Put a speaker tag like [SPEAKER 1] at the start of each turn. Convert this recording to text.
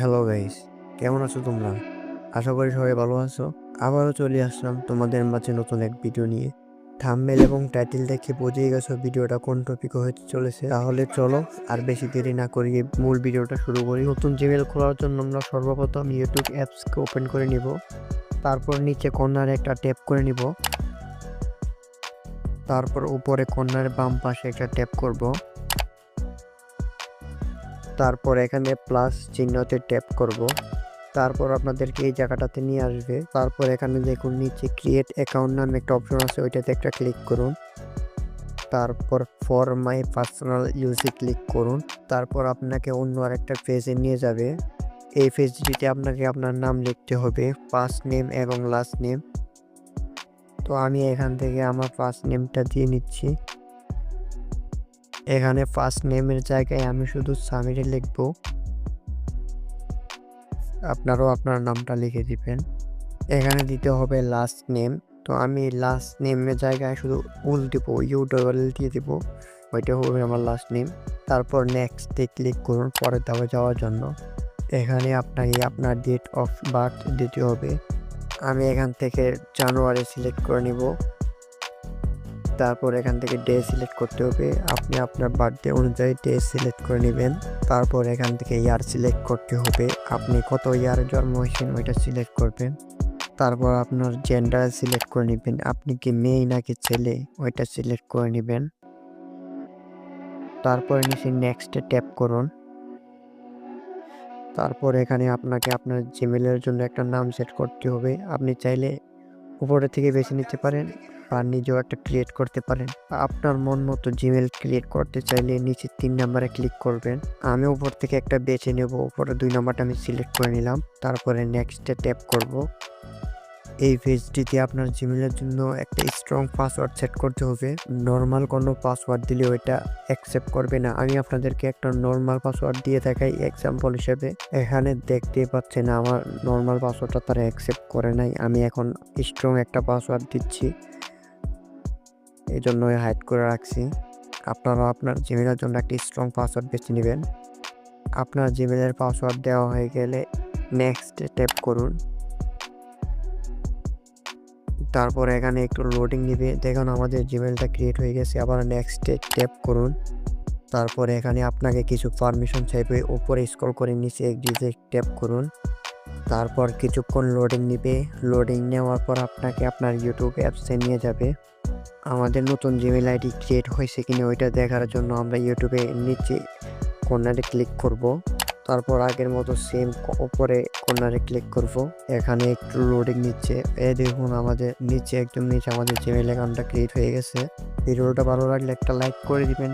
[SPEAKER 1] Hello guys কেমন আছো তোমরা? আশা করি সবাই ভালো আছো। আবারও চলে আসলাম তোমাদের মাঝে নতুন এক ভিডিও নিয়ে। থাম্বনেল এবং টাইটেল দেখে বুঝেই গেছো ভিডিওটা কোন টপিকে হতে চলেছে। তাহলে চলো আর বেশি দেরি না করিয়ে মূল ভিডিওটা শুরু করি। নতুন জিমেল খোলার জন্য আমরা সর্বপ্রথম ইউটিউব অ্যাপসকে ওপেন করে নিব। তারপর নিচে কর্নারে একটা ট্যাপ করে নিব। তারপর উপরে কর্নারে বাম পাশে একটা ট্যাপ করব। তারপর এখানে প্লাস চিহ্নতে ট্যাপ করব। তারপর আপনাদেরকে এই জায়গাটাতে নিয়ে আসবে। তারপর এখানে দেখুন, নিচে ক্রিয়েট অ্যাকাউন্ট নামে একটা অপশন আছে, ওইটাতে একটা ক্লিক করুন। তারপর ফর মাই পার্সোনাল ইউজে ক্লিক করুন। তারপর আপনাকে অন্য আরেকটা পেজে নিয়ে যাবে। এই পেজটিতে আপনাকে আপনার নাম লিখতে হবে ফার্স্ট নেম এবং লাস্ট নেম তো আমি এখান থেকে আমার ফার্স্ট নেমটা দিয়ে নিচ্ছি। এখানে ফার্স্ট নেমের জায়গায় আমি শুধু সামিরে লিখব। আপনারাও আপনার নামটা লিখে দিবেন। এখানে দিতে হবে লাস্ট নেম তো আমি লাস্ট নেমের জায়গায় শুধু উল দিব ইউ ডবল দিয়ে দিব। ওইটা হবে আমার লাস্ট নেম তারপর নেক্সটে ক্লিক করুন পরের ধাপে যাওয়ার জন্য। এখানে আপনাকে আপনার ডেট অফ বার্থ দিতে হবে। আমি এখান থেকে জানুয়ারি সিলেক্ট করে নিব। তারপর এখান থেকে ডে সিলেক্ট করতে হবে। আপনি আপনার বার্থডে অনুযায়ী ডে সিলেক্ট করে নেবেন। তারপর এখান থেকে ইয়ার সিলেক্ট করতে হবে। আপনি কত ইয়ারে জন্ম হয়েছেন ওইটা সিলেক্ট করবেন। তারপর আপনার জেন্ডার সিলেক্ট করে নেবেন। আপনি কি মেয়ে নাকি ছেলে? ওইটা সিলেক্ট করে নেবেন। তারপরে নিচে নেক্সটে ট্যাপ করুন। তারপর এখানে আপনাকে আপনার জিমেলের জন্য একটা নাম সেট করতে হবে। আপনি চাইলে উপরে থেকে বেছে নিতে পারেন। বা নিজেও একটা ক্রিয়েট করতে পারেন। আপনার মন মতো জিমেল ক্রিয়েট করতে চাইলে নিচে তিন নাম্বারে ক্লিক করবেন। আমি উপর থেকে একটা বেছে নেব, উপরে দুই নাম্বারটা আমি সিলেক্ট করে নিলাম। তারপরে নেক্সটে ট্যাপ করব। এই পেজটিতে আপনার জিমেলের জন্য একটা স্ট্রং পাসওয়ার্ড সেট করতে হবে। নর্মাল কোনো পাসওয়ার্ড দিলে ওইটা অ্যাকসেপ্ট করবে না। আমি আপনাদেরকে একটা নর্মাল পাসওয়ার্ড দিয়ে দেখাই এক্সাম্পল হিসেবে। এখানে দেখতেই পাচ্ছেন আমার নর্মাল পাসওয়ার্ডটা তারা অ্যাকসেপ্ট করে নাই। আমি এখন স্ট্রং একটা পাসওয়ার্ড দিচ্ছি। এই জন্যই হাইড করে রাখছি। আপনারা আপনার জিমেলের জন্য একটি স্ট্রং পাসওয়ার্ড বেছে নেবেন। আপনার জিমেলের পাসওয়ার্ড দেওয়া হয়ে গেলে নেক্সট ট্যাপ করুন। তারপর এখানে একটু লোডিং নিবে। দেখুন আমাদের জিমেলটা ক্রিয়েট হয়ে গেছে। আবার নেক্সটে ট্যাপ করুন। তারপর এখানে আপনাকে কিছু পারমিশন চাইবে। উপরে স্ক্রল করে নিচে একদিকে ট্যাপ করুন। তারপর কিছুক্ষণ লোডিং নিবে। লোডিং নেওয়ার পর আপনাকে আপনার ইউটিউব অ্যাপসে নিয়ে যাবে। আমাদের নতুন জিমেল আইডি ক্রিয়েট হয়েছে কিনা ওইটা দেখার জন্য আমরা ইউটিউবে নিচে কর্নারে ক্লিক করব। তারপর আগের মতো সেম উপরে কর্নারে ক্লিক করব। এখানে একটু লোডিং নিচ্ছে। এ দেখুন আমাদের নিচে একদম নিচে আমাদের জিমেল অ্যাকাউন্টটা ক্রিয়েট হয়ে গেছে। ভিডিওটা ভালো লাগলে একটা লাইক করে দিবেন।